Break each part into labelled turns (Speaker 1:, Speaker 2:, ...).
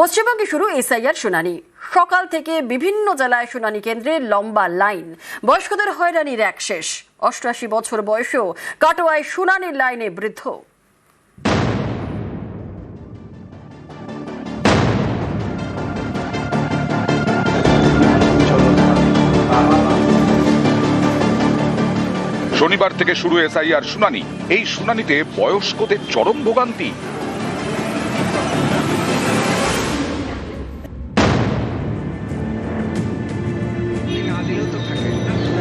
Speaker 1: পশ্চিমবঙ্গে শুরু এসআইআর শুনানি। সকাল থেকে বিভিন্ন জেলায় শুনানি কেন্দ্রে লম্বা লাইন। বয়স্কদের হয়রানির এক শেষ। অষ্টআশি বছর বয়সেও কাটোয়ায় শুনানির লাইনে বৃদ্ধ।
Speaker 2: শনিবার থেকে শুরু এসআইআর শুনানি। এই শুনানিতে বয়স্কদের চরম ভোগান্তি।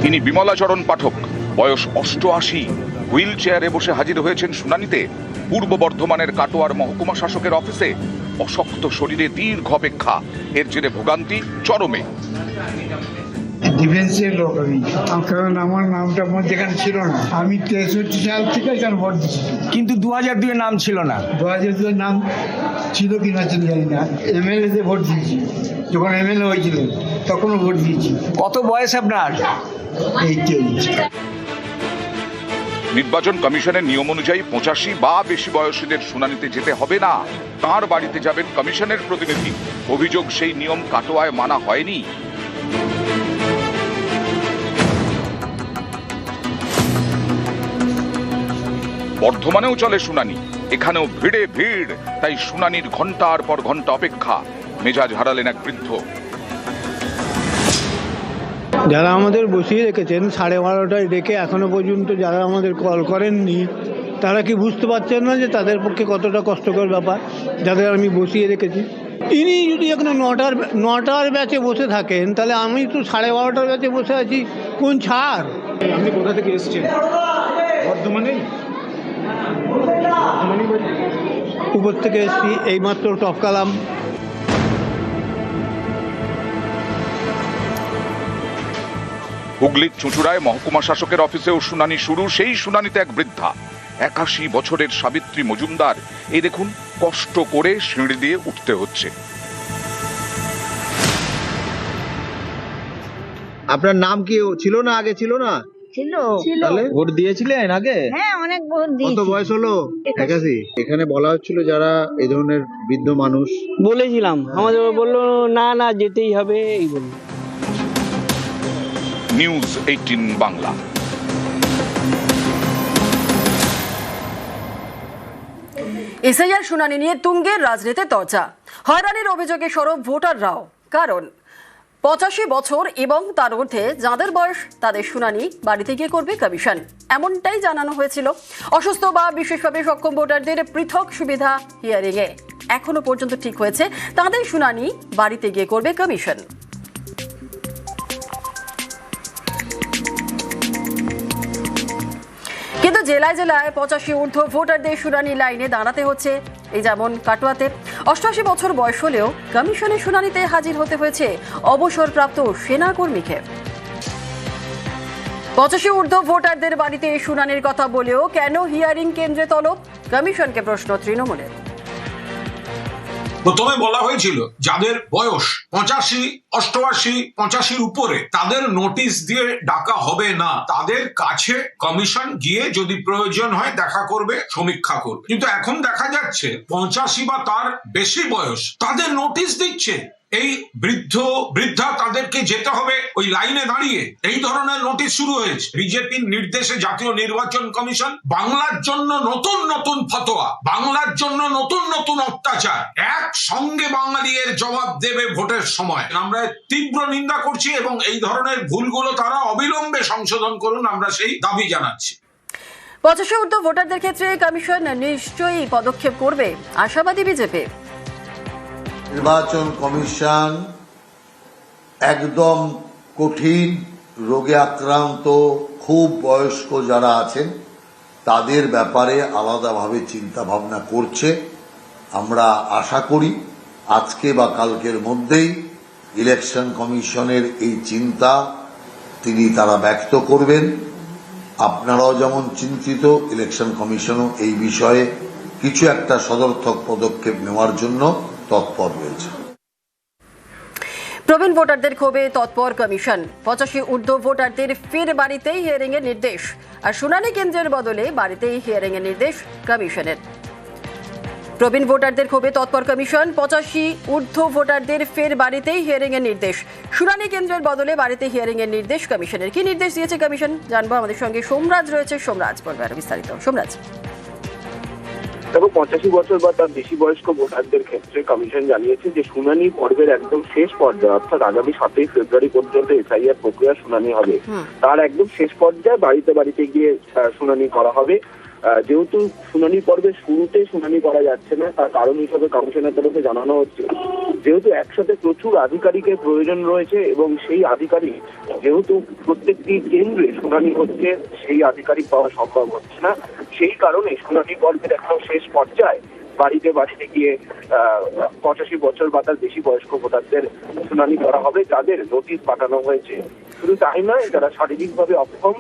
Speaker 2: তিনি বিমলাচরণ পাঠক। বয়স অষ্টআশি। হুইল চেয়ারে বসে হাজির হয়েছেন শুনানিতে। পূর্ব বর্ধমানের কাটোয়ার মহকুমা শাসকের অফিসে অশক্ত শরীরে দীর্ঘ অপেক্ষা। এর জেরে ভোগান্তি চরমে।
Speaker 3: ডিফেন্সের লোক আমি। কারণ আমার নামটা আমার যেখানে ছিল না। আমি তেষট্টি সাল থেকে এখানে ভোট দিচ্ছি।
Speaker 4: কিন্তু দু হাজার দুয়ে নাম ছিল না।
Speaker 3: দু হাজার দুয়ের নাম ছিল কি না ছিল জানি না। এমএলএতে ভোট দিয়েছি। যখন এমএলএ হয়েছিল তখনও ভোট দিয়েছি।
Speaker 4: কত বয়স আপনার?
Speaker 2: নির্বাচন কমিশনের নিয়ম অনুযায়ী পঁচাশি বা বেশি বয়সীদের শুনানিতে যেতে হবে না। তার বাড়িতে যাবেন কমিশনের প্রতিনিধি। অভিযোগ সেই নিয়ম কাটোয়ায় মানা হয়নি। বর্ধমানেও চলে শুনানি। এখানেও ভিড়ে ভিড় তাই শুনানির ঘণ্টার পর ঘণ্টা অপেক্ষা। মেজাজ হারালেন এক বৃদ্ধ।
Speaker 5: যারা আমাদের বসিয়ে রেখেছেন সাড়ে বারোটায় ডেকে এখনও পর্যন্ত যারা আমাদের কল করেননি তারা কি বুঝতে পারছেন না যে তাদের পক্ষে কতটা কষ্টকর ব্যাপার? যাদের আমি বসিয়ে রেখেছি। ইনি যদি এখানে নটার নটার ব্যাচে বসে থাকেন তাহলে আমি তো সাড়ে বারোটার ব্যাচে বসে আছি। কোন ছাড়?
Speaker 6: আপনি কোথা থেকে এসেছেন? বর্ধমানে
Speaker 5: উপর থেকে এসছি এইমাত্র টপকালাম
Speaker 2: হুগলির চুঁচুড়ায় মহকুমা শাসকের অফিসেও শুনানি শুরু সেই শুনানিতে এক বৃদ্ধা একাশি বছরের সাবিত্রী মজুমদার। এই দেখুন কষ্ট করে সিঁড়ি দিয়ে উঠতে হচ্ছে।
Speaker 6: আপনার নাম কি? ছিল না আগে ছিল না?
Speaker 7: ছিল।
Speaker 6: তাহলে? ভোট দিয়েছিলেন আগে?
Speaker 7: হ্যাঁ অনেক ভোট
Speaker 6: কত বয়স হলো? একাশি। এখানে বলা হচ্ছিল যারা এই ধরনের বৃদ্ধ মানুষ।
Speaker 8: বলেছিলাম। আমাদের বলল না না যেতেই হবে। এই বলল।
Speaker 2: News eighteen Bangla.
Speaker 1: এসআইআর শুনানি নিয়ে তুঙ্গের রাজনীতি চর্চা হয়রানির অভিযোগে সরব ভোটাররাও। কারণ? পঁচাশি বছর এবং তার ঊর্ধ্বে যাদের বয়স তাদের শুনানি বাড়িতে গিয়ে করবে কমিশন। এমনটাই জানানো হয়েছিল। অসুস্থ বা বিশেষভাবে সক্ষম ভোটারদের পৃথক সুবিধা হিয়ারিংয়ে। এখনও পর্যন্ত ঠিক হয়েছে, তাদের শুনানি বাড়িতে গিয়ে করবে কমিশন। কিন্তু জেলায় জেলায় পঁচাশি ঊর্ধ্ব ভোটারদের শুনানি লাইনে দাঁড়াতে হচ্ছে। এই যেমন কাটোয়াতে অষ্টআশি বছর বয়স হলেও কমিশনের শুনানিতে হাজির হতে হয়েছে অবসরপ্রাপ্ত সেনাকর্মীকে। পঁচাশি ঊর্ধ্ব ভোটারদের বাড়িতে শুনানির কথা বলেও কেন হিয়ারিং কেন্দ্রে তলব? কমিশনকে প্রশ্ন তৃণমূলের।
Speaker 9: প্রথমে বলা হয়েছিল, যাদের বয়স পঁচাশি, অষ্টআশি, পঁচাশির উপরে, তাদের নোটিশ দিয়ে ডাকা হবে না। তাদের কাছে কমিশন গিয়ে যদি প্রয়োজন হয় দেখা করবে, সমীক্ষা করবে। কিন্তু এখন দেখা যাচ্ছে, পঁচাশি বা তার বেশি বয়স, তাদের নোটিশ দিচ্ছে। এই বৃদ্ধ, বৃদ্ধা তাদেরকে যেতে হবে ওই লাইনে দাঁড়িয়ে। এই ধরনের নোটিশ শুরু হয়েছে। বিজেপির নির্দেশে জাতীয় নির্বাচন কমিশন বাংলার জন্য নতুন নতুন ফতোয়া, বাংলার জন্য নতুন নতুন অত্যাচার। এক সঙ্গে বাঙালি এর জবাব দেবে ভোটের সময়। আমরা তীব্র নিন্দা করছি এবং এই ধরনের ভুলগুলো তারা অবিলম্বে সংশোধন করুন, আমরা সেই দাবি জানাচ্ছি।
Speaker 1: পঁচাশি ঊর্ধ্ব ভোটারদের ক্ষেত্রে কমিশন নিশ্চয়ই পদক্ষেপ করবে। আশাবাদী বিজেপি।
Speaker 10: নির্বাচন কমিশন একদম কঠিন, রোগে আক্রান্ত, খুব বয়স্ক যারা আছেন, তাদের ব্যাপারে আলাদাভাবে চিন্তা ভাবনা করছে। আমরা আশা করি আজকে বা কালকের মধ্যেই ইলেকশন কমিশনের এই চিন্তা তিনি তারা ব্যক্ত করবেন। আপনারাও যেমন চিন্তিত, ইলেকশন কমিশনও এই বিষয়ে কিছু একটা সদর্থক পদক্ষেপ নেওয়ার জন্য তৎপর রয়েছে।
Speaker 1: প্রবীণ ভোটারদের ক্ষোভে তৎপর কমিশন। পঁচাশি ঊর্ধ্ব ভোটারদের ফের বাড়িতেই হিয়ারিং এর নির্দেশ। আর শুনানি কেন্দ্রের বদলে বাড়িতেই হিয়ারিং এর নির্দেশ কমিশনের। প্রবীণ ভোটারদের ক্ষোভে তৎপর কমিশন, পঁচাশি ঊর্ধ্ব ভোটারদের ফের বাড়িতেই হিয়ারিং এর নির্দেশ। শুনানি কেন্দ্রের বদলে বাড়িতে হিয়ারিং এর নির্দেশ কমিশনের। কি নির্দেশ দিয়েছে কমিশন? জানব। আমাদের সঙ্গে সোমরাজ রয়েছে। সোমরাজ পড়বে আরও বিস্তারিত। সোমরাজ।
Speaker 7: দেখো পঁচাশি বছর বা তার বেশি বয়স্ক ভোটারদের ক্ষেত্রে কমিশন জানিয়েছে যে শুনানি পর্বের একদম শেষ পর্যায়ে অর্থাৎ আগামী সাতই ফেব্রুয়ারি পর্যন্ত এসআইআর প্রক্রিয়া শুনানি হবে। তার একদম শেষ পর্যায়ে বাড়িতে বাড়িতে গিয়ে শুনানি করা হবে। যেহেতু শুনানি পর্বের শুরুতে শুনানি করা যাচ্ছে না, তার কারণ হিসাবে কমিশনের তরফে জানানো হচ্ছে। যেহেতু একসাথে প্রচুর আধিকারিকের প্রয়োজন রয়েছে এবং সেই আধিকারিক, যেহেতু প্রত্যেকটি কেন্দ্রে শুনানি হচ্ছে, সেই আধিকারিক পাওয়া সম্ভব হচ্ছে না। সেই কারণে শুনানি পর্বের একদম শেষ পর্যায়ে বাড়িতে বাড়িতে গিয়ে পঁচাশি বছর বা তার বেশি বয়স্ক ভোটারদের শুনানি করা হবে, যাদের নোটিশ পাঠানো হয়েছে। শুধু তাই নয়, যারা শারীরিকভাবে অক্ষম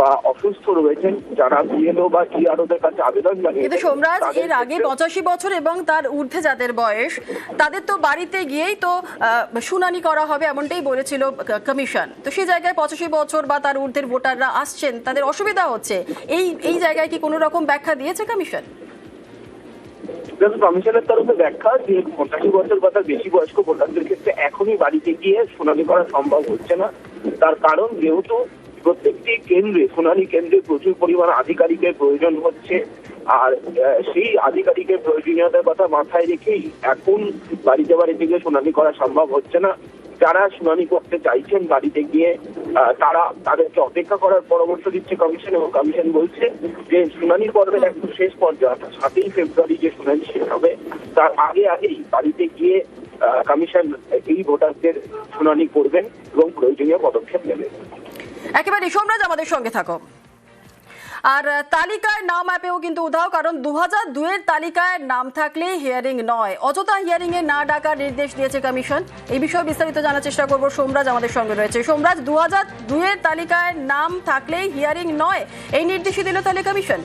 Speaker 7: বা অসুস্থ রয়েছেন যারা বিএলও বা ইআরওদের কাছে আবেদন
Speaker 1: কিন্তু সোমরাজ এর আগে পঁচাশি বছর এবং তার ঊর্ধ্বে যাদের বয়স তাদের তো বাড়িতে গিয়েই তো শুনানি করা হবে এমনটাই বলেছিল কমিশন। তো সেই জায়গায় পঁচাশি বছর বা তার ঊর্ধ্বের ভোটাররা আসছেন তাদের অসুবিধা হচ্ছে। এই এই জায়গায় কি কোনো রকম ব্যাখ্যা দিয়েছে কমিশন?
Speaker 7: কমিশনের তরফে ব্যাখ্যা যে পঁচাশি বছর বা তার বেশি বয়স্ক ভোটারদের ক্ষেত্রে এখনই বাড়িতে গিয়ে শুনানি করা সম্ভব হচ্ছে না। তার কারণ যেহেতু প্রত্যেকটি কেন্দ্রে, শুনানি কেন্দ্রে প্রচুর পরিমাণ আধিকারিকের প্রয়োজন হচ্ছে। আর সেই আধিকারিকের প্রয়োজনীয়তার কথা মাথায় রেখেই এখন বাড়িতে বাড়িতে গিয়ে শুনানি করা সম্ভব হচ্ছে না। যারা শুনানি করতে চাইছেন বাড়িতে গিয়ে তারা তাদেরকে অপেক্ষা করার পরামর্শ দিচ্ছে কমিশন এবং কমিশন বলছে যে শুনানি পর্বের একদম শেষ পর্যায়ে, অর্থাৎ সাতই ফেব্রুয়ারি যে শুনানি শেষ হবে, তার আগে আগেই বাড়িতে গিয়ে কমিশন এই ভোটারদের শুনানি করবেন এবং প্রয়োজনীয় পদক্ষেপ নেবেন।
Speaker 1: একেবারে সোমরাজ আমাদের সঙ্গে থাকো। আর তালিকায় নাম অ্যাপেও কিন্তু উধাও, কারণ দু হাজার দুয়ের তালিকায় নাম থাকলে হিয়ারিং নয়। অযথা হিয়ারিং এ না ডাকার নির্দেশ দিয়েছে কমিশন। এই বিষয়ে বিস্তারিত জানার চেষ্টা করব, সোমরাজ আমাদের সঙ্গে রয়েছে। সোমরাজ দু হাজার দুয়ের তালিকায় নাম থাকলে হিয়ারিং নয়, এই নির্দেশই দিল তাহলে কমিশন।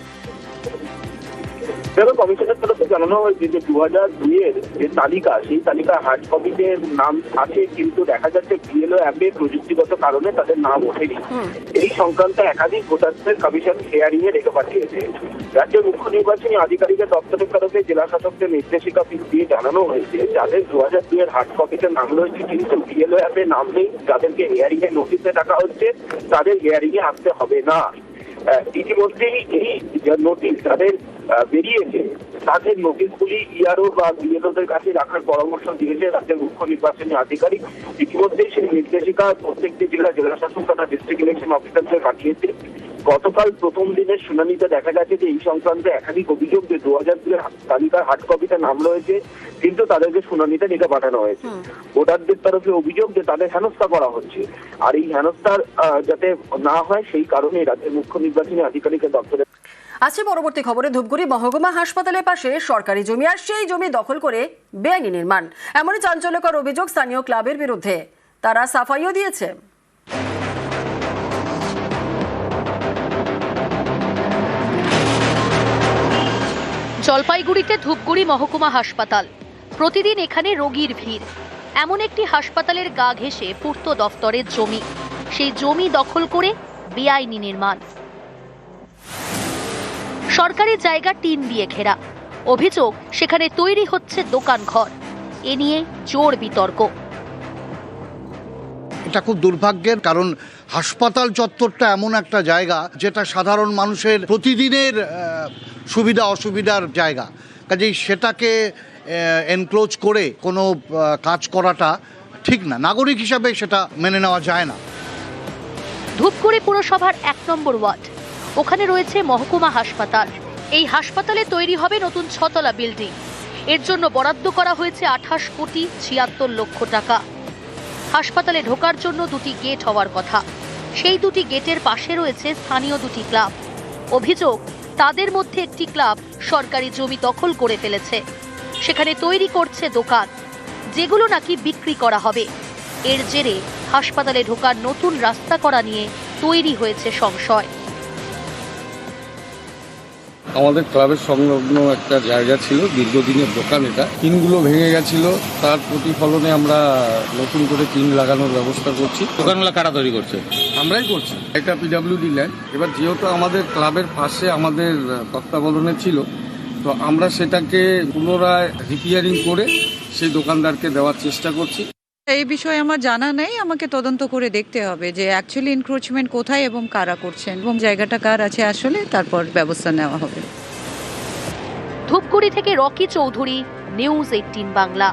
Speaker 7: তবে কমিশনের তরফে জানানো হয়েছে যে দু হাজার দুইয়ের যে তালিকা সেই তালিকায় হার্ড কপিতে নাম আছে কিন্তু দেখা যাচ্ছে বিএলও অ্যাপে প্রযুক্তিগত কারণে তাদের নাম ওঠেনি। এই সংক্রান্ত একাধিক ভোটারদের কমিশন হেয়ারিং এ রেখে পাঠিয়েছে। রাজ্যের মুখ্য নির্বাচনী আধিকারিকের দপ্তরের তরফে জেলা শাসকদের নির্দেশিকা দিয়ে জানানো হয়েছে যাদের দু হাজার দুইয়ের হার্ড কপিতে নাম রয়েছে কিন্তু বিএলও অ্যাপে নাম নেই যাদেরকে হেয়ারিং এর নোটিশে ডাকা হচ্ছে তাদের হেয়ারিং এ আসতে হবে না। ইতিমধ্যেই এই নোটিশ তাদের বেরিয়েছে তাদের নোটিশগুলি ইআরও বা বিএলওদের কাছে রাখার পরামর্শ দিয়েছে রাজ্যের মুখ্য নির্বাচনী আধিকারিক। ইতিমধ্যেই সেই নির্দেশিকা প্রত্যেকটি জেলা জেলা শাসক তথা ডিস্ট্রিক্ট ইলেকশন অফিসারদের পাঠিয়েছে। গতকাল প্রথম দিনের শুনানিতে দেখা গেছে যে এই সংক্রান্ত একাধিক অভিযোগ যে দু হাজার দুয়ের তালিকার হার্ড কপিতে নাম রয়েছে কিন্তু তাদেরকে শুনানিতে ডেকে পাঠানো হয়েছে। ভোটারদের তরফে অভিযোগ যে তাদের হেনস্থা করা হচ্ছে। আর এই হেনস্থার যাতে না হয় সেই কারণে রাজ্যের মুখ্য নির্বাচনী আধিকারিকের দপ্তরে
Speaker 1: আছে পরবর্তী খবরে ধূপগুড়ি মহকুমা হাসপাতালের পাশে সরকারি জমি আর সেই জমি দখল করে বেআইনি নির্মাণ। এমনই চাঞ্চল্যকর অভিযোগ স্থানীয় ক্লাবের বিরুদ্ধে। তারা সাফাইও দিয়েছে।
Speaker 11: জলপাইগুড়িতে ধূপগুড়ি মহকুমা হাসপাতাল। প্রতিদিন এখানে রোগীর ভিড়। এমন একটি হাসপাতালের গা ঘেঁষে পূর্ত দফতরের জমি। সেই জমি দখল করে বেআইনি নির্মাণ। সরকারি জায়গা টিন দিয়ে ঘেরা। অভিযোগ সেখানে তৈরি হচ্ছে দোকান ঘর এ নিয়ে জোর বিতর্ক।
Speaker 6: এটা খুব দুর্ভাগ্যের কারণ হাসপাতাল চত্বরটা এমন একটা জায়গা যেটা সাধারণ মানুষের প্রতিদিনের সুবিধা অসুবিধার জায়গা। কাজেই সেটাকে এনক্লোজ করে কোনো কাজ করাটা ঠিক না। নাগরিক হিসাবে সেটা মেনে নেওয়া যায় না।
Speaker 11: ধূপগুড়ি পুরসভার এক নম্বর ওয়ার্ড। ওখানে রয়েছে মহকুমা হাসপাতাল। এই হাসপাতালে তৈরি হবে নতুন ছতলা বিল্ডিং। এর জন্য বরাদ্দ করা হয়েছে আঠাশ কোটি ছিয়াত্তর লক্ষ টাকা। হাসপাতালে ঢোকার জন্য দুটি গেট হওয়ার কথা। সেই দুটি গেটের পাশে রয়েছে স্থানীয় দুটি ক্লাব। অভিযোগ, তাদের মধ্যে একটি ক্লাব সরকারি জমি দখল করে ফেলেছে। সেখানে তৈরি করছে দোকান, যেগুলো নাকি বিক্রি করা হবে। এর জেরে হাসপাতালে ঢোকার নতুন রাস্তা করা নিয়ে তৈরি হয়েছে সংশয়।
Speaker 12: আমাদের ক্লাবের সংলগ্ন একটা জায়গা ছিল দীর্ঘদিনের দোকান এটা। টিনগুলো ভেঙে গেছিল তার প্রতিফলনে আমরা নতুন করে টিন লাগানোর ব্যবস্থা করছি।
Speaker 13: দোকানগুলো কারা তৈরি করছে?
Speaker 12: আমরাই করছি। এটা পিডাব্লিউডি ল্যান্ড এবার যেহেতু আমাদের ক্লাবের পাশে আমাদের তত্ত্বাবধানে ছিল তো আমরা সেটাকে পুনরায় রিপেয়ারিং করে সেই দোকানদারকে দেওয়ার চেষ্টা করছি।
Speaker 13: এই বিষয়ে আমার জানা নেই আমাকে তদন্ত করে দেখতে হবে যে অ্যাকচুয়ালি ইনক্রোচমেন্ট কোথায় এবং কারা করছেন এবং জায়গাটা কার আছে আসলে তারপর ব্যবস্থা নেওয়া হবে।
Speaker 11: ধূপগুড়ি থেকে রকি চৌধুরী নিউজ এইটিন বাংলা।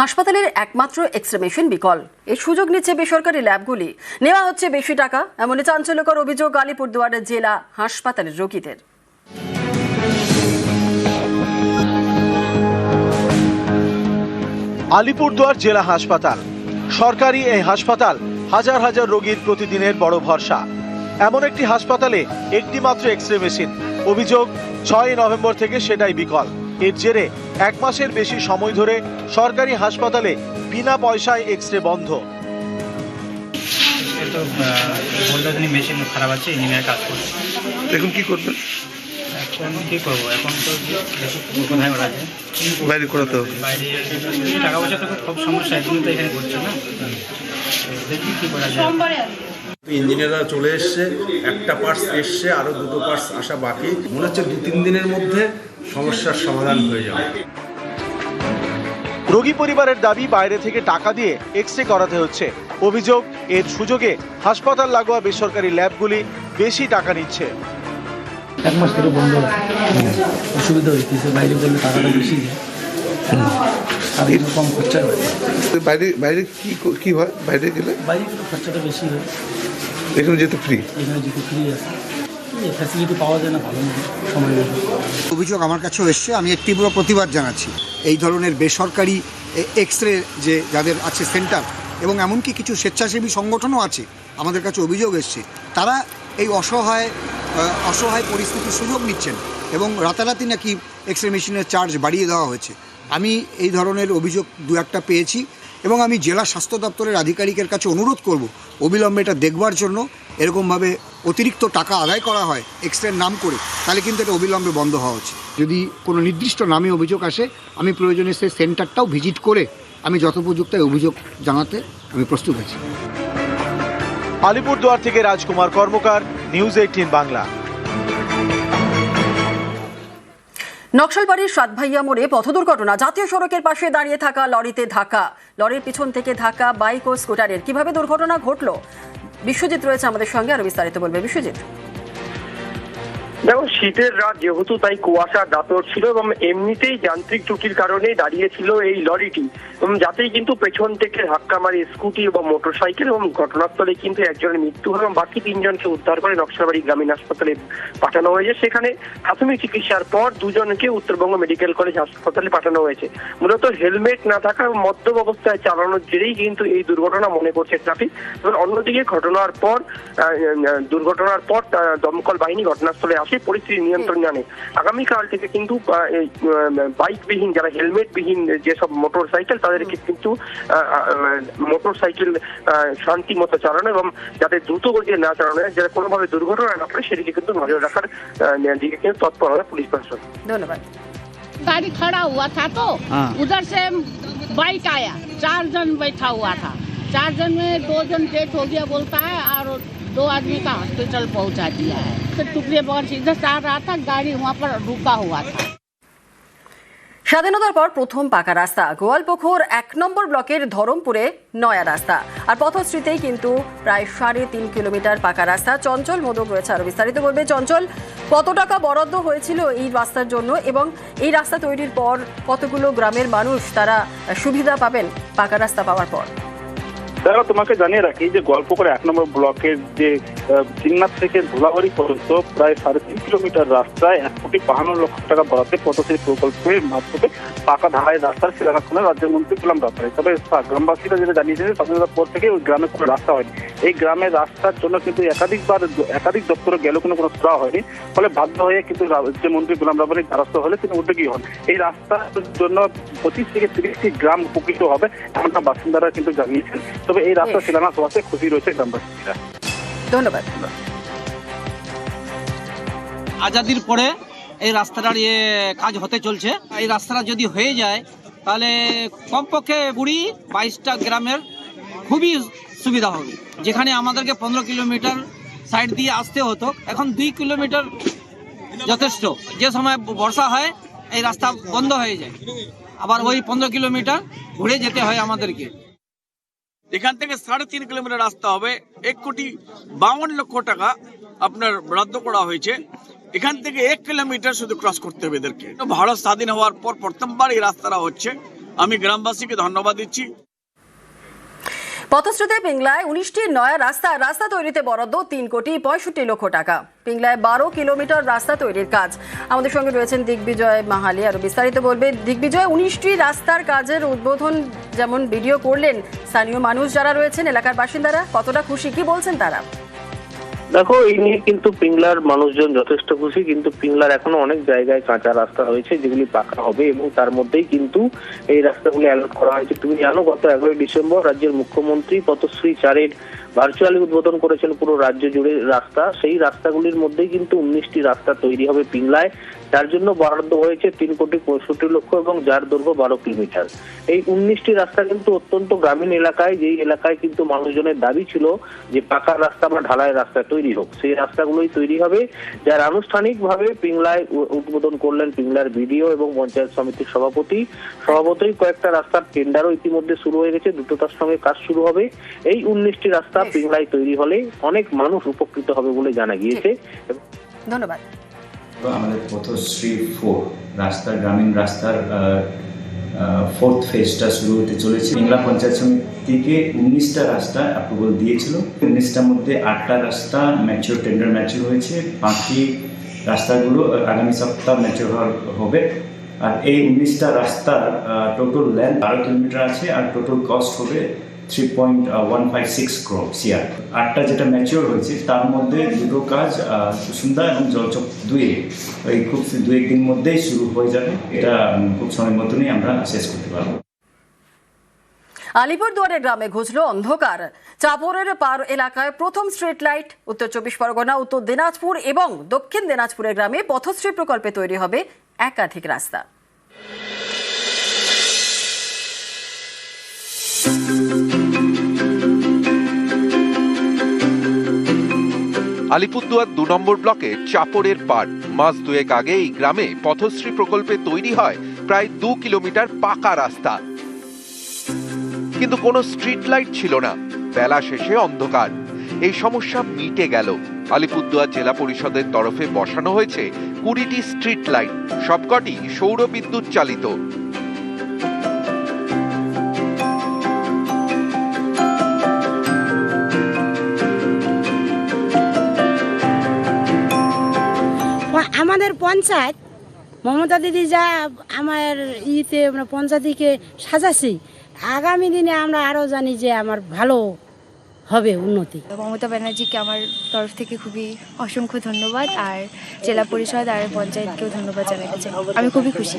Speaker 1: হাসপাতালের একমাত্র এক্স রে মেশিন বিকল। এর সুযোগ নিচ্ছে বেসরকারি ল্যাবগুলি। নেওয়া হচ্ছে বেশি টাকা এমনই চাঞ্চল্যকর অভিযোগ আলিপুরদুয়ারের জেলা হাসপাতালের রোগীদের।
Speaker 14: আলিপুরদুয়ার জেলা হাসপাতাল। সরকারি এই হাসপাতাল হাজার হাজার রোগীর প্রতিদিনের বড় ভরসা। এমন একটি হাসপাতালে একটি মাত্র এক্স রে মেশিন। অভিযোগ ছয় নভেম্বর থেকে সেটাই বিকল। এর জেরে এক মাসের বেশি সময় ধরে সরকারি হাসপাতালে বিনা পয়সায় এক্স রে বন্ধ
Speaker 15: তো ভোল্টাজনি মেশিন খারাপ আছে ইঞ্জিনিয়ার কাজ করছে।
Speaker 16: এখন কি করবেন।
Speaker 15: এখন কি করব? এখন তো কোথায় ওরা যায়
Speaker 16: বাইরে করাতে হবে
Speaker 15: বাইরে টাকা পয়সা তো খুব সমস্যা এখন তো এখানে করছে না? দেখি কি করা যায়।
Speaker 17: ইঞ্জিনিয়াররা চলে এসছে একটা পার্টস এসছে আরও দুটো পার্টস আসা বাকি। মনে হচ্ছে দু তিন দিনের মধ্যে সমস্যার সমাধান হয়ে যাবে।
Speaker 14: রোগী পরিবারের দাবি বাইরে থেকে টাকা দিয়ে এক্স রে করাতে হচ্ছে। অভিযোগ এর সুযোগে হাসপাতাল লাগোয়া বেসরকারি ল্যাবগুলি বেশি টাকা নিচ্ছে।
Speaker 18: এক মাস ধরে বন্ধ আছে। অসুবিধা হইতেছে বাইরে গেলে টাকাটা বেশি যায় আর একটু কম খরচা হয়।
Speaker 16: বাইরে বাইরে কি ক- কি হয়? বাইরে গেলে?
Speaker 18: বাইরে একটু খরচাটা বেশি হয়।
Speaker 16: এখানে যেতে ফ্রি
Speaker 18: এখানে যেহেতু ফ্রি আছে। ফ্যাসিলিটি পাওয়া যায় না ভালো সময়
Speaker 19: অভিযোগ আমার কাছেও এসছে আমি তীব্র প্রতিবাদ জানাচ্ছি। এই ধরনের বেসরকারি এক্স রে যে যাদের আছে সেন্টার এবং এমনকি কিছু স্বেচ্ছাসেবী সংগঠনও আছে আমাদের কাছে অভিযোগ এসছে। তারা এই অসহায় অসহায় পরিস্থিতির সুযোগ নিচ্ছেন এবং রাতারাতি নাকি এক্স রে মেশিনের চার্জ বাড়িয়ে দেওয়া হয়েছে। আমি এই ধরনের অভিযোগ দু একটা পেয়েছি এবং আমি জেলা স্বাস্থ্য দপ্তরের আধিকারিকের কাছে অনুরোধ করব, অবিলম্বে এটা দেখবার জন্য এরকমভাবে অতিরিক্ত টাকা আদায় করা হয় এক্স রের নাম করে, তাহলে কিন্তু এটা অবিলম্বে বন্ধ হওয়া উচিত। যদি কোনো নির্দিষ্ট নামে অভিযোগ আসে, আমি প্রয়োজনে সেই সেন্টারটাও ভিজিট করে আমি যথোপযুক্ত অভিযোগ জানাতে আমি প্রস্তুত আছি।
Speaker 14: আলিপুরদুয়ার থেকে রাজকুমার কর্মকার নিউজ এইটিন বাংলা
Speaker 1: নকশালবাড়ির সাতভাইয়া মোড়ে পথ দুর্ঘটনা। জাতীয় সড়কের পাশে দাঁড়িয়ে থাকা লরিতে ধাক্কা। লরির পিছন থেকে ধাক্কা, বাইক ও স্কুটারের। কীভাবে দুর্ঘটনা ঘটল? বিশ্বজিৎ রয়েছে আমাদের সঙ্গে, আরও বিস্তারিত বলবে বিশ্বজিৎ।
Speaker 20: দেখো, শীতের রাত যেহেতু তাই কুয়াশা, দাতর ছিল এবং এমনিতেই যান্ত্রিক ত্রুটির কারণে দাঁড়িয়েছিল এই লরিটি। এবং যাতেই কিন্তু পেছন থেকে ধাক্কা মারে স্কুটি এবং মোটরসাইকেল এবং ঘটনাস্থলে কিন্তু একজনের মৃত্যু হয় এবং বাকি তিনজনকে উদ্ধার করে নকশাবাড়ি গ্রামীণ হাসপাতালে পাঠানো হয়েছে। সেখানে প্রাথমিক চিকিৎসার পর দুজনকে উত্তরবঙ্গ মেডিকেল কলেজ হাসপাতালে পাঠানো হয়েছে। মূলত হেলমেট না থাকা মদ্যপ অবস্থায় চালানোর জেরেই কিন্তু এই দুর্ঘটনা মনে করছে ট্রাফিক। এবং অন্যদিকে ঘটনার পর দুর্ঘটনার পর দমকল বাহিনী ঘটনাস্থলে আসে। পরিস্থিতি নিয়ন্ত্রণে আনে আগামীকাল থেকে কিন্তু আহ, এই বাইকবিহীন যারা হেলমেটবিহীন যেসব মোটর সাইকেল তাদেরকে কিন্তু মোটর সাইকেল শান্তি মতো চালানো এবং যাতে দ্রুত গতিতে না চালানো হয় যাতে কোনোভাবে দুর্ঘটনা না পড়ে সেদিকে কিন্তু নজর রাখার আহ, দিকে কিন্তু তৎপর হবে পুলিশ প্রশাসন
Speaker 1: ধন্যবাদ
Speaker 21: गाड़ी खड़ा हुआ था तो
Speaker 14: हाँ।
Speaker 21: उधर से बाइक आया चार जन बैठा हुआ था चार जन में दो जन डेथ हो गया बोलता है और दो आदमी का हॉस्पिटल पहुंचा दिया है फिर टुकड़े बगल से इधर से आ रहा था गाड़ी वहाँ पर रुका हुआ था
Speaker 1: স্বাধীনতার পর প্রথম পাকা রাস্তা গোয়ালপুকুর এক নম্বর ব্লকের ধরমপুরে নয়া রাস্তা আর পথশ্রীতেই কিন্তু প্রায় সাড়ে তিন কিলোমিটার পাকা রাস্তা চঞ্চল মোদক রয়েছে আরো বিস্তারিত বলবে চঞ্চল কত টাকা বরাদ্দ হয়েছিল এই রাস্তার জন্য এবং এই রাস্তা তৈরির পর কতগুলো গ্রামের মানুষ তারা সুবিধা পাবেন পাকা রাস্তা পাওয়ার পর
Speaker 22: দেখো তোমাকে জানিয়ে রাখি যে গল্প করে এক নম্বর ব্লকের যে আহ, থেকে ধুলাবাড়ি পর্যন্ত প্রায় সাড়ে তিন কিলোমিটার রাস্তায় এক কোটি বাহান্ন লক্ষ টাকা বরাদ্দে পথশ্রী প্রকল্পের মাধ্যমে পাকা ঢালাই রাস্তার শিলান্যাস করেন রাজ্যের মন্ত্রী গুলাম রাস্তায় তবে গ্রামবাসীরা যেটা জানিয়েছে যে স্বাধীনতার পর থেকে ওই গ্রামে কোনো রাস্তা হয়নি। এই গ্রামের রাস্তার জন্য কিন্তু একাধিকবার একাধিক দপ্তরে গেল কোনো কোনো সুরা হয়নি। ফলে বাধ্য হয়ে কিন্তু রাজ্যমন্ত্রী গুলাম রাব্বানি দ্বারস্থ হলে তিনি উদ্যোগী হন। এই রাস্তার জন্য পঁচিশ থেকে তিরিশটি গ্রাম উপকৃত হবে এমনটা বাসিন্দারা কিন্তু জানিয়েছেন। তবে এই রাস্তা শিলান্যাস হওয়াতে খুশি রয়েছে গ্রামবাসীরা
Speaker 1: ধন্যবাদ।
Speaker 23: আজাদির পরে এই রাস্তাটার ইয়ে কাজ হতে চলছে। এই রাস্তাটা যদি হয়ে যায় তাহলে কমপক্ষে বুড়ি বাইশটা গ্রামের খুবই সুবিধা হবে। যেখানে আমাদেরকে পনেরো কিলোমিটার
Speaker 15: সাইড দিয়ে আসতে হতো। এখন দুই কিলোমিটার যথেষ্ট। যে সময় বর্ষা হয় এই রাস্তা বন্ধ হয়ে যায়। আবার ওই পনেরো কিলোমিটার ঘুরে যেতে হয় আমাদেরকে।
Speaker 17: এখান থেকে সাড়ে তিন কিলোমিটার রাস্তা হবে। এক কোটি বাউন্ন লক্ষ টাকা আপনার বরাদ্দ করা হয়েছে। এখান থেকে এক কিলোমিটার শুধু ক্রস করতে হবে এদেরকে। ভারত স্বাধীন হওয়ার পর প্রথমবার এই রাস্তাটা হচ্ছে। আমি গ্রামবাসীকে ধন্যবাদ দিচ্ছি।
Speaker 1: পথশ্রুতে পিংলায় উনিশটি নয়া রাস্তা রাস্তা তৈরিতে বরাদ্দ তিন কোটি পঁয়ষট্টি লক্ষ টাকা। পিংলায় বারো কিলোমিটার রাস্তা তৈরির কাজ। আমাদের সঙ্গে রয়েছেন দিগ্বিজয় মাহালি, আরও বিস্তারিত বলবে। দিগ্বিজয়, উনিশটি রাস্তার কাজের উদ্বোধন যেমন ভিডিও করলেন স্থানীয় মানুষ যারা রয়েছেন, এলাকার বাসিন্দারা, কতটা খুশি? কি বলছেন তারা?
Speaker 24: দেখো, এই নিয়ে কিন্তু পিংলার মানুষজন যথেষ্ট খুশি, কিন্তু পিংলার এখনও অনেক জায়গায় কাঁচা রাস্তা রয়েছে যেগুলি পাকা হবে এবং তার মধ্যেই কিন্তু এই রাস্তাগুলি অ্যালট করা হয়েছে। তুমি জানো, গত এগারোই ডিসেম্বর রাজ্যের মুখ্যমন্ত্রী পথশ্রী চারের ভার্চুয়ালি উদ্বোধন করেছেন পুরো রাজ্য জুড়ে রাস্তা, সেই রাস্তাগুলির মধ্যেই কিন্তু উনিশটি রাস্তা তৈরি হবে পিংলায়। যার জন্য বরাদ্দ হয়েছে তিন কোটি পঁয়ষট্টি লক্ষ এবং যার দৈর্ঘ্য বারো কিলোমিটার। এই উনিশটি রাস্তা কিন্তু অত্যন্ত গ্রামীণ এলাকায়, যেই এলাকায় কিন্তু মানুষজনের দাবি ছিল যে পাকা রাস্তা বা ঢালাই রাস্তা তৈরি হোক। সেই রাস্তাগুলোই তৈরি হবে, যার আনুষ্ঠানিকভাবে পিংলায় উদ্বোধন করলেন পিংলার বিডিও এবং পঞ্চায়েত সমিতির সভাপতি। সভাপতি কয়েকটা রাস্তার টেন্ডারও ইতিমধ্যে শুরু হয়ে গেছে দ্রুততার সঙ্গে কাজ শুরু হবে। এই উনিশটি রাস্তা পিংলায় তৈরি হলে অনেক মানুষ উপকৃত হবে বলে জানা গিয়েছে।
Speaker 1: ধন্যবাদ।
Speaker 25: আমাদের পথশ্রী ফোর রাস্তা গ্রামীণ রাস্তার ফোর্থ ফেজটা শুরু হতে চলেছে। বাংলা পঞ্চায়েত সমিতিকে উনিশটা রাস্তা অ্যাপ্রুভাল দিয়েছিল। উনিশটার মধ্যে আটটা রাস্তা ম্যাচিওর টেন্ডার ম্যাচিওর হয়েছে। বাকি রাস্তাগুলো আগামী সপ্তাহ ম্যাচিওর হবে। আর এই উনিশটা রাস্তার টোটাল লেন্থ বারো কিলোমিটার আছে। আর টোটাল কস্ট হবে three point one five six আটটা যেটা ম্যাচিওর হয়েছে, তার মধ্যে দুটো কাজ সুসুন্দা এবং জলচক দুয়ে খুব একদিন মধ্যেই শুরু হয়ে যাবে। এটা খুব সময় মতনই আমরা শেষ করতে পারব।
Speaker 1: গ্রামে ঘুচল অন্ধকার। চাপরের পার এলাকায় প্রথম স্ট্রিট লাইট উত্তর চব্বিশ পরগনা, উত্তর দিনাজপুর এবং দক্ষিণ দিনাজপুরের গ্রামে পথশ্রী প্রকল্পে তৈরি হবে একাধিক রাস্তা।
Speaker 26: আলিপুরদুয়ার দু নম্বর ব্লকে চাপড়ের পাট মাস দুয়েক আগে এই গ্রামে পথশ্রী প্রকল্পে তৈরি হয় প্রায় দু কিলোমিটার পাকা রাস্তা। কিন্তু কোনো স্ট্রিট লাইট ছিল না। বেলা শেষে অন্ধকার। এই সমস্যা মিটে গেল। আলিপুরদুয়ার জেলা পরিষদের তরফে বসানো হয়েছে কুড়িটি স্ট্রিট লাইট। সবকটি সৌর বিদ্যুৎ চালিত।
Speaker 27: আমাদের পঞ্চায়েত মমতা দিদি যা আমার ইতে আমরা পঞ্চায়েতকে সাজাচ্ছি আগামী দিনে আমরা আরও জানি যে আমার ভালো হবে উন্নতি।
Speaker 13: মমতা ব্যানার্জিকে আমার তরফ থেকে খুবই অসংখ্য ধন্যবাদ আর জেলা পরিষদ আর পঞ্চায়েতকেও ধন্যবাদ জানাতে চাই। আমি খুবই খুশি।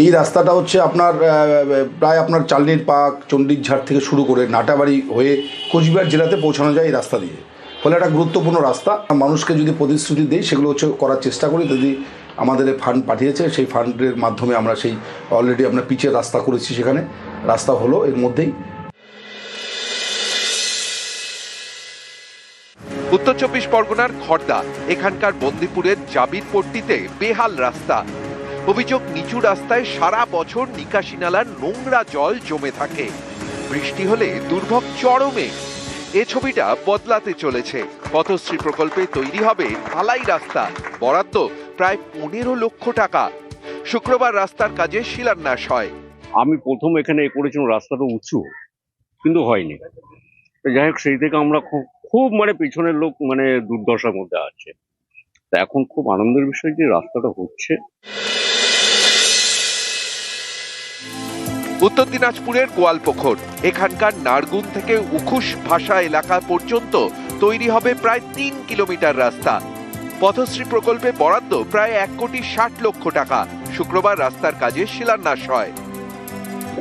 Speaker 28: এই রাস্তাটা হচ্ছে আপনার প্রায় আপনার চালনির পাক চণ্ডীঝাড় থেকে শুরু করে নাটাবাড়ি হয়ে কোচবিহার জেলাতে পৌঁছানো যায় এই রাস্তা দিয়ে। ফলে একটা গুরুত্বপূর্ণ রাস্তা। মানুষকে যদি প্রতিশ্রুতি দেই, সেগুলো হচ্ছে করার চেষ্টা করি। যদি আমাদের ফান্ড পাঠিয়েছে, সেই ফান্ডের মাধ্যমে আমরা সেই অলরেডি আমরা পিচের রাস্তা করেছি সেখানে। রাস্তা হলো এর মধ্যেই।
Speaker 26: উত্তর চব্বিশ পরগনার খড়দা এখানকার বন্দিপুরের জাবির পট্টিতে বেহাল রাস্তা। অভিযোগ, নিচু রাস্তায় সারা বছর নিকাশি নালার নোংরা জল জমে থাকে। বৃষ্টি হলে দুর্ভোগ চরমে। এ ছবিটা বদলাতে চলেছে। পথশ্রী প্রকল্পে তৈরি হবে ঢালাই রাস্তা, বরাদ্দ প্রায় পনেরো লক্ষ টাকা। শুক্রবার রাস্তার কাজে শিলান্যাস হয়।
Speaker 12: আমি প্রথম এখানে এ করেছিলাম রাস্তাটা উঁচু, কিন্তু হয়নি। যাই হোক, সেই থেকে আমরা খুব মানে পিছনের লোক মানে দুর্দশার মধ্যে আছে। এখন খুব আনন্দের বিষয় যে রাস্তাটা হচ্ছে।
Speaker 26: উত্তর দিনাজপুরের গোয়ালপোখর। এখানকার নারগুন থেকে উখুশ ভাষা এলাকা পর্যন্ত তৈরি হবে প্রায় তিন কিলোমিটার রাস্তা। পথশ্রী প্রকল্পে বরাদ্দ প্রায় এক কোটি ষাট লক্ষ টাকা। শুক্রবার রাস্তার কাজে শিলান্যাস হয়।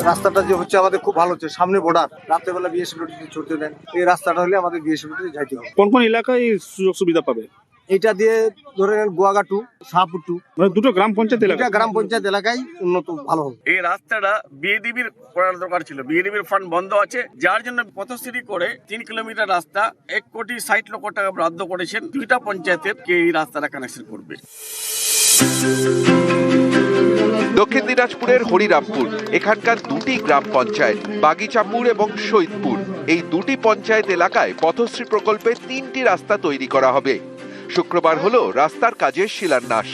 Speaker 3: রাস্তাটা যে হচ্ছে আমাদের খুব ভালো হচ্ছে সামনে বর্ডার রাত্রেবেলা বিএসএফ চলতে দেন। এই রাস্তাটা হলে আমাদের বিএসএফ যাইতে হবে।
Speaker 22: কোন কোন এলাকায় সুযোগ সুবিধা পাবে?
Speaker 29: এটা দিয়ে ধরে নেন গোয়াগাটু শাহপুটু
Speaker 22: মানে দুটো গ্রাম পঞ্চায়েত এলাকা?
Speaker 29: গ্রাম পঞ্চায়েত এলাকায় উন্নত ভালো হবে।
Speaker 17: এই রাস্তাটা বিএডিবির করার দরকার ছিল। বিএডিবির ফান্ড বন্ধ আছে। যার জন্য পথশ্রী করে তিন কিলোমিটার রাস্তা এক কোটি ষাট লক্ষ টাকা বরাদ্দ করেছেন দুইটা পঞ্চায়েতের কে এই রাস্তাটা কানেকশন করবে।
Speaker 26: দক্ষিণ দিনাজপুরের হরিরামপুর এখানকার দুটি গ্রাম পঞ্চায়েত বাগিচাপুর এবং শহীদপুর এই দুটি পঞ্চায়েত এলাকায় পথশ্রী প্রকল্পে তিনটি রাস্তা তৈরি করা হবে। শুক্রবার হলো রাস্তার কাজের শিলান্যাস।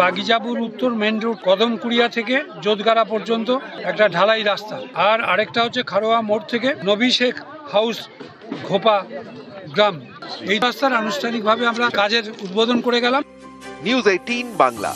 Speaker 30: বাগিজাপুর উত্তর মেন রোড কদমকুড়িয়া থেকে যোদগারা পর্যন্ত একটা ঢালাই রাস্তা। আর আরেকটা হচ্ছে খারোয়া মোড় থেকে নবী শেখ হাউস ঘোপা গ্রাম। এই রাস্তার আনুষ্ঠানিকভাবে আমরা কাজের উদ্বোধন করে গেলাম।
Speaker 26: News eighteen Bangla.